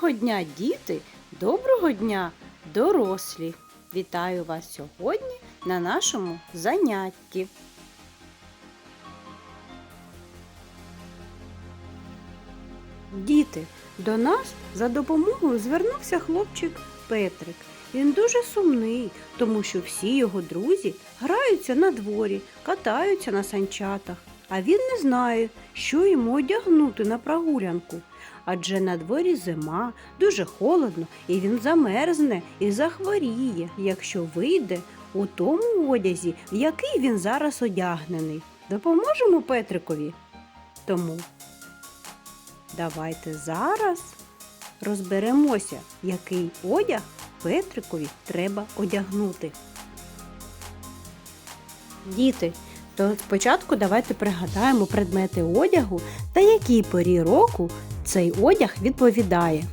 Доброго дня, діти! Доброго дня, дорослі! Вітаю вас сьогодні на нашому занятті. Діти, до нас за допомогою звернувся хлопчик Петрик. Він дуже сумний, тому що всі його друзі граються на дворі, катаються на санчатах, а він не знає, що йому одягнути на прогулянку. Адже на дворі зима, дуже холодно, і він замерзне і захворіє, якщо вийде у тому одязі, в який він зараз одягнений. Допоможемо Петрикові? Тому давайте зараз розберемося, який одяг Петрикові треба одягнути. Діти, то спочатку давайте пригадаємо предмети одягу та якій порі року цей одяг відповідає.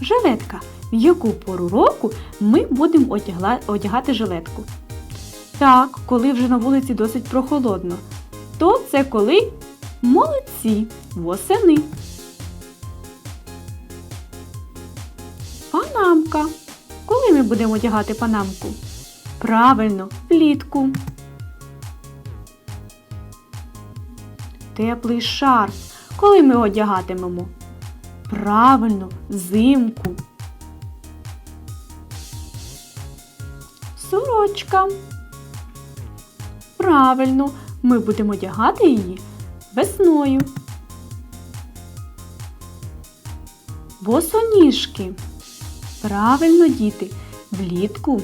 Жилетка. В яку пору року ми будемо одягати жилетку? Так, коли вже на вулиці досить прохолодно. То це коли молодці восени. Панамка. Коли ми будемо одягати панамку? Правильно, влітку. Теплий шарф. Коли ми одягатимемо? Правильно, взимку. Сорочка. Правильно, ми будемо одягати її весною. Босоніжки. Правильно, діти, влітку.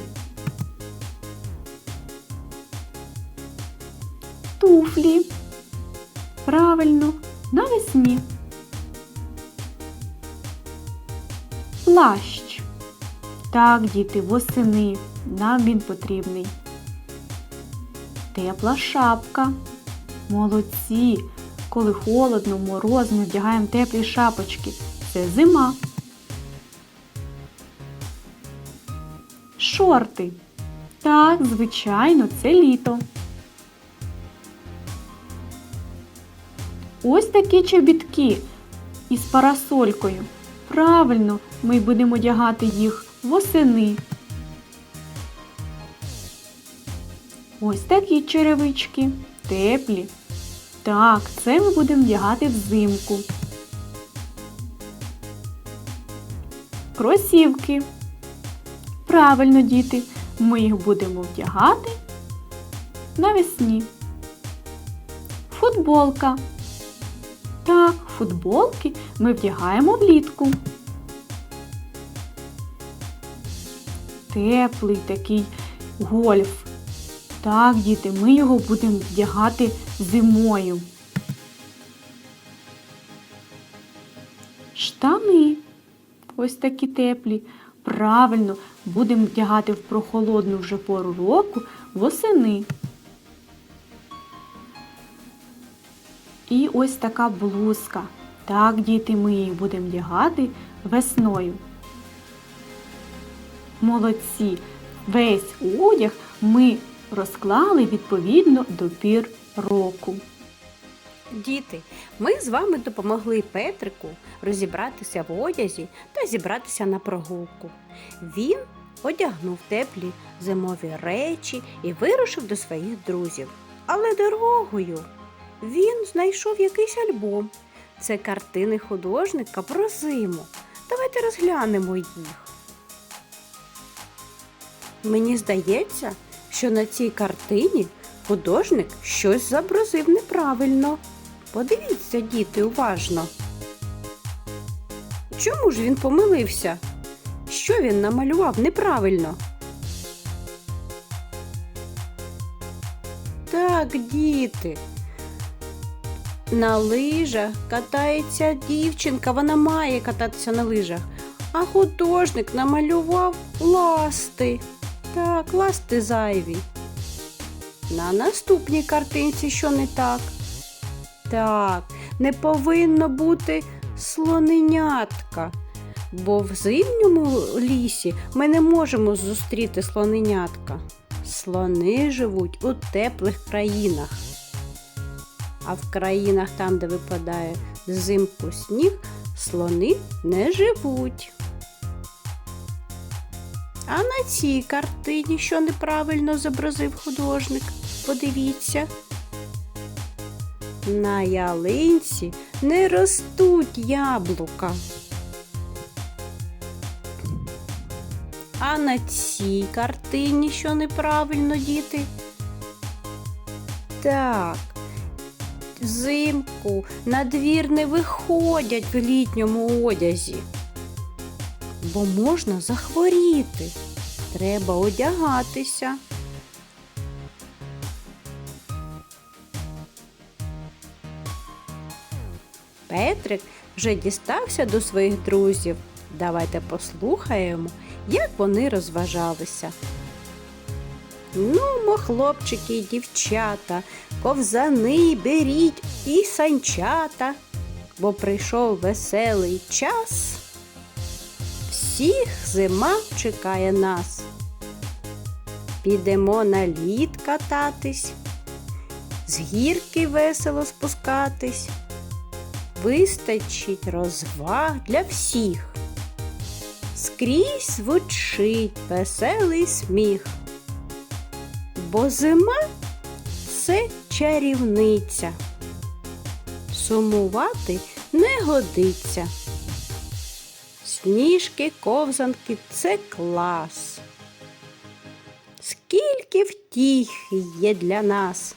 Туфлі. Правильно, навесні. Плащ. Так, діти, восени. Нам він потрібний. Тепла шапка. Молодці. Коли холодно, мороз, ми вдягаємо теплі шапочки. Це зима. Шорти. Так, звичайно, це літо. Ось такі чобітки із парасолькою. Правильно, ми будемо одягати їх восени. Ось такі черевички, теплі. Так, це ми будемо вдягати взимку. Кросівки. Правильно, діти, ми їх будемо вдягати навесні. Футболка. Так, футболки ми вдягаємо влітку. Теплий такий гольф. Так, діти, ми його будемо вдягати зимою. Штани. Ось такі теплі. Правильно, будемо вдягати в прохолодну вже пору року восени. І ось така блузка. Так, діти, ми її будемо вдягати весною. Молодці! Весь одяг ми розклали відповідно до пір року. Діти, ми з вами допомогли Петрику розібратися в одязі та зібратися на прогулку. Він одягнув теплі зимові речі і вирушив до своїх друзів. Але дорогою він знайшов якийсь альбом. Це картини художника про зиму. Давайте розглянемо їх. Мені здається, що на цій картині художник щось зобразив неправильно. Подивіться, діти, уважно. Чому ж він помилився? Що він намалював неправильно? Так, діти. На лижах катається дівчинка, вона має кататися на лижах. А художник намалював ласти. Так, ласти зайві. На наступній картинці що не так? Так, не повинно бути слоненятка, бо в зимньому лісі ми не можемо зустріти слоненятка. Слони живуть у теплих країнах. А в країнах там, де випадає Взимку сніг слони не живуть. А на цій картині, що неправильно зобразив художник, подивіться. На ялинці не ростуть яблука. А на цій картині, що неправильно, діти? Так, взимку на двір не виходять в літньому одязі, бо можна захворіти. Треба одягатися. Петрик вже дістався до своїх друзів. Давайте послухаємо, як вони розважалися. Ну, мо, хлопчики і дівчата, ковзани беріть і санчата, бо прийшов веселий час. Всіх зима чекає нас. Підемо на лід кататись, з гірки весело спускатись. Вистачить розваг для всіх. Скрізь звучить веселий сміх. Бо зима це чарівниця. Сумувати не годиться. Сніжки, ковзанки це клас. Скільки втіх є для нас.